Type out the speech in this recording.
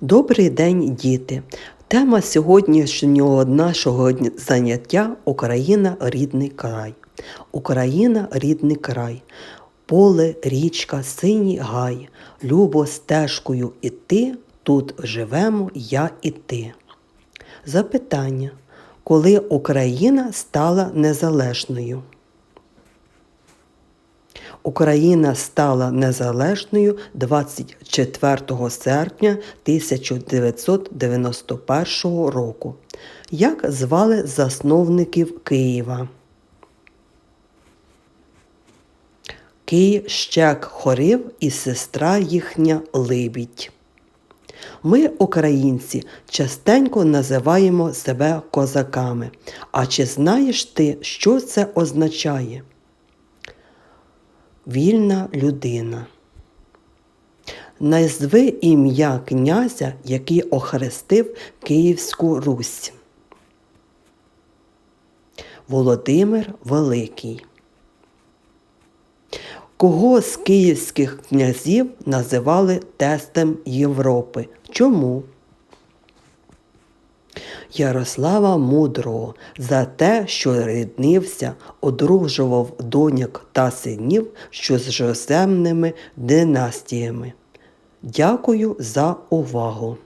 Добрий день, діти! Тема сьогоднішнього нашого заняття Україна рідний край. Україна рідний край. Поле, річка, синій гай. Любо стежкою іти, тут живемо я і ти. Запитання. Коли Україна стала незалежною? Україна стала незалежною 24 серпня 1991 року. Як звали засновників Києва? Кий Щек Хорив і сестра їхня Либідь. Ми, українці, частенько називаємо себе козаками. А чи знаєш ти, що це означає? Вільна людина. Назви ім'я князя, який охрестив Київську Русь. Володимир Великий. Кого з київських князів називали тестем Європи? Чому? Ярослава Мудрого за те, що ріднився, одружував доньок та синів що з жоземними династіями. Дякую за увагу!